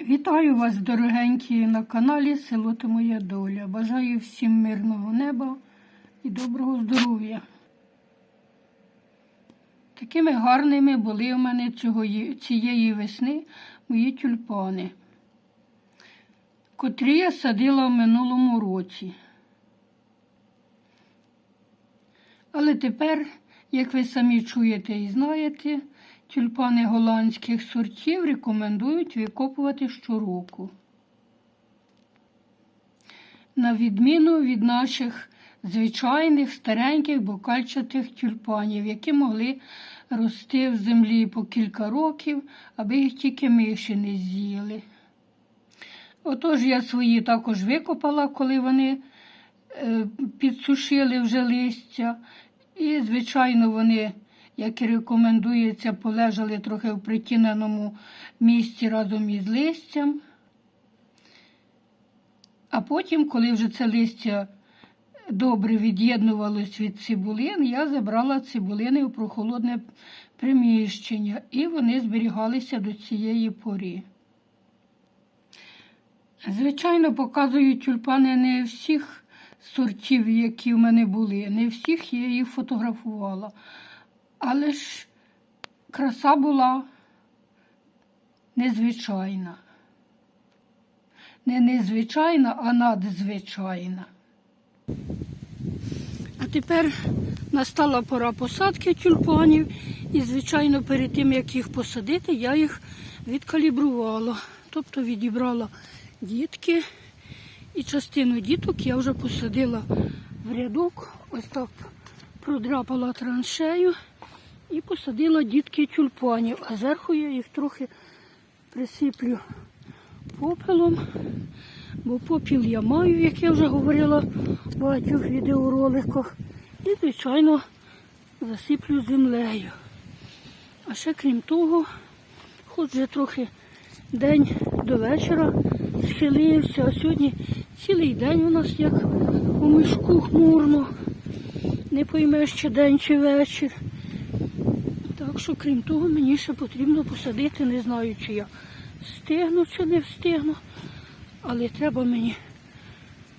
Вітаю вас, дорогенькі, на каналі Село Ти Моя Доля. Бажаю всім мирного неба і доброго здоров'я. Такими гарними були у мене цього, цієї весни мої тюльпани, котрі я садила в минулому році. Але тепер, як ви самі чуєте і знаєте, тюльпани голландських сортів рекомендують викопувати щороку. На відміну від наших звичайних стареньких бокальчатих тюльпанів, які могли рости в землі по кілька років, аби їх тільки миші не з'їли. Отож я свої також викопала, коли вони е, підсушили вже листя. І, звичайно, вони, як і рекомендується, полежали трохи в притіненому місці разом із листям. А потім, коли вже це листя добре від'єднувалось від цибулин, я забрала цибулини в прохолодне приміщення, і вони зберігалися до цієї пори. Звичайно, показую тюльпани не всіх сортів, які в мене були. Не всіх я їх фотографувала. Але ж краса була незвичайна. Не незвичайна, а надзвичайна. А тепер настала пора посадки тюльпанів. І, звичайно, перед тим, як їх посадити, я їх відкалібрувала. Тобто відібрала дітки. І частину діток я вже посадила в рядок, ось так продрапала траншею і посадила дітки тюльпанів, а зверху я їх трохи присиплю попелом, бо попіл я маю, як я вже говорила в багатьох відеороликах. І, звичайно, засиплю землею. А ще крім того, хоч вже трохи день до вечора схилився, а сьогодні цілий день у нас як у мішку хмурно. Не поймеш, чи день, чи вечір. Так що, крім того, мені ще потрібно посадити, не знаю, чи я встигну, чи не встигну. Але треба мені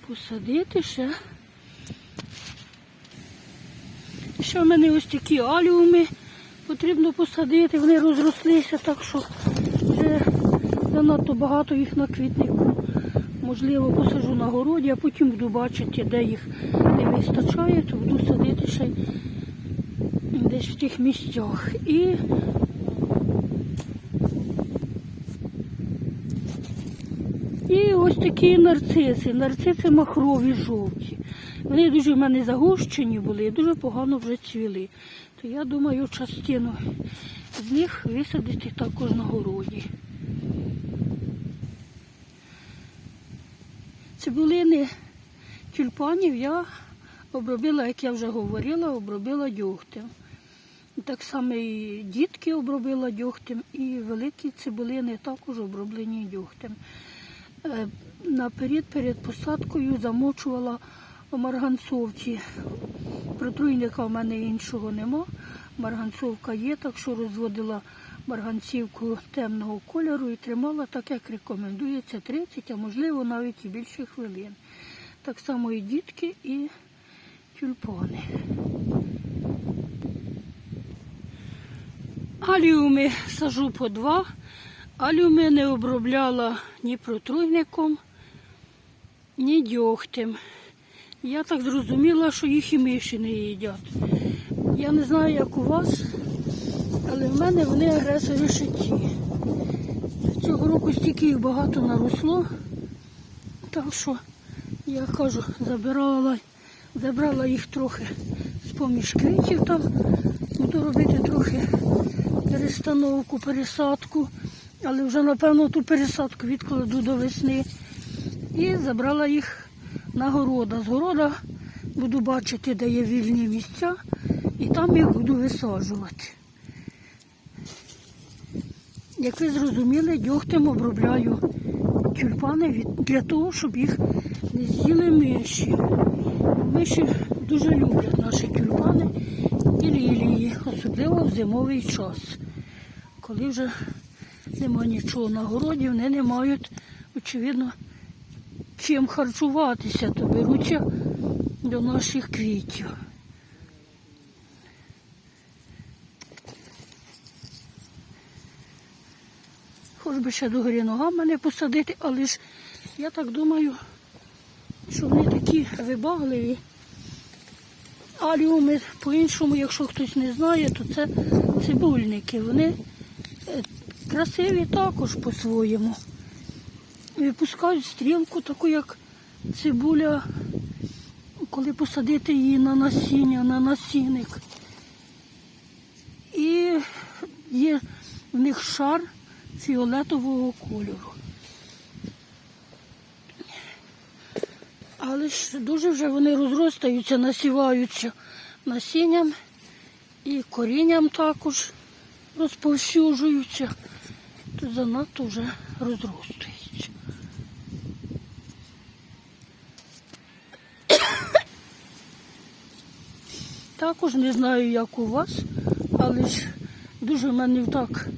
посадити ще. Ще в мене ось такі аліуми потрібно посадити, вони розрослися, так що вже занадто багато їх на квітнику. Можливо, посаджу на городі, а потім буду бачити, де їх не вистачає, то буду садити ще десь в тих місцях. І І ось такі нарциси, нарциси махрові жовті. Вони дуже в мене загущені були і дуже погано вже цвіли. То я думаю, частину з них висадити також на городі. Цибулини тюльпанів я обробила, як я вже говорила, обробила дьогтем. Так само і дітки обробила дьогтем, і великі цибулини також оброблені дьогтем. Е, Наперед перед посадкою замочувала марганцовці. Протруйника в мене іншого нема. Марганцовка є, так що розводила марганцівку темного кольору і тримала так, як рекомендується, 30, а можливо навіть і більше хвилин. Так само і дітки, і тюльпани. Аліуми сажу по два. Аліуми не обробляла ні протруйником, ні дьогтем. Я так зрозуміла, що їх і миші не їдять. Я не знаю, як у вас, але в мене вони агресори шиті. Цього року стільки їх багато наросло. Так що, я кажу, забирала, забрала їх трохи з-поміж квітів там. Буду робити трохи перестановку, пересадку. Але вже, напевно, ту пересадку відкладу до весни. І забрала їх на города. З города буду бачити, де є вільні місця, і там їх буду висаджувати. Як ви зрозуміли, дьогтем обробляю тюльпани для того, щоб їх не з'їли миші. Миші дуже люблять наші тюльпани і лілії, особливо в зимовий час, коли вже нема нічого на городі, вони не мають, очевидно, чим харчуватися, то беруться до наших квітів. Хоч би ще до горі ногами не посадити, але ж я так думаю, що вони такі вибагливі. Аліуми по-іншому, якщо хтось не знає, то це цибульники. Вони е, красиві також по-своєму. Випускають стрілку, таку як цибуля, коли посадити її на насіння, на насінник. І є в них шар фіолетового кольору. Але ж дуже вже вони розростаються, насіваються насінням і корінням також розповсюджуються, то занадто вже розростаються. Також не знаю, як у вас, але ж дуже в мене так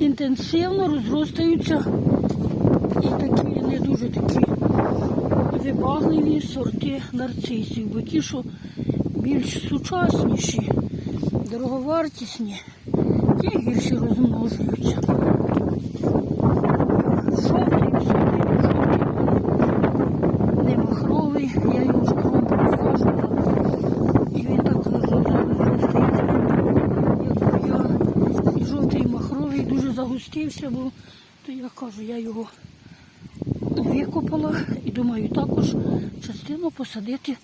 інтенсивно розростаються і такі не дуже такі вибагливі сорти нарцисів, бо ті, що більш сучасніші, дороговартісні, ті гірше розмножуються. Жовтий жовтий не я його вже розказувала. І він так розростається, як жовтий махровий дуже загустився, бо то я кажу, я його викопала думаю також частину посадити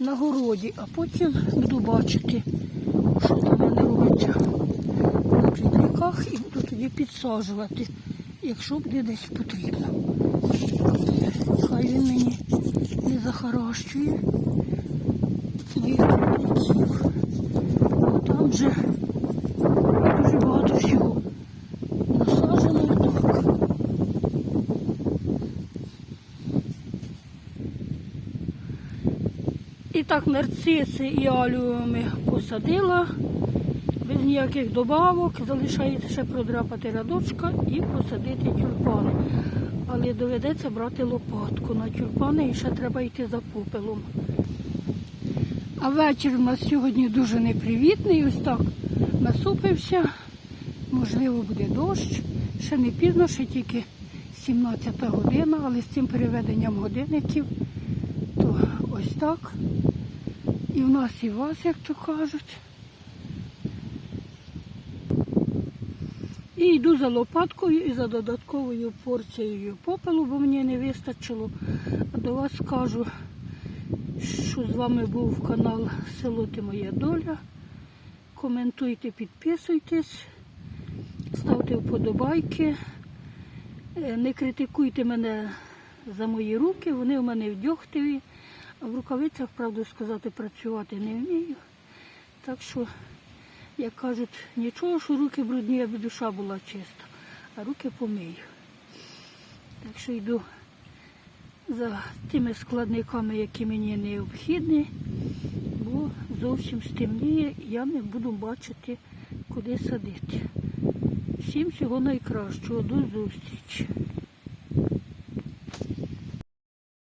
на городі, а потім буду бачити, що там в мене робиться на квітниках і буду тоді підсаджувати, якщо буде десь потрібно. Хай він мені не захаращує моїх квітників. Там вже дуже багато всього насаджено і так. І так нарциси і алюми посадила, без ніяких добавок, залишається ще продрапати рядочка і посадити тюльпани. Але доведеться брати лопатку на тюльпани і ще треба йти за попелом. А вечір у нас сьогодні дуже непривітний, ось так насупився. Можливо, буде дощ. Ще не пізно, ще тільки 17 година, але з цим переведенням годинників, ось так. І в нас і вас, як то кажуть. І йду за лопаткою і за додатковою порцією попелу, бо мені не вистачило. А до вас скажу, що з вами був канал Село Ти Моя Доля. Коментуйте, підписуйтесь, ставте вподобайки. Е, Не критикуйте мене за мої руки, вони у мене вдьохтиві. В рукавицях, правду сказати, працювати не вмію. Так що, як кажуть, нічого, що руки брудні, аби душа була чиста, а руки помию. Так що йду за тими складниками, які мені необхідні, бо зовсім стемніє, я не буду бачити, куди садити. Всім всього найкращого, до зустрічі.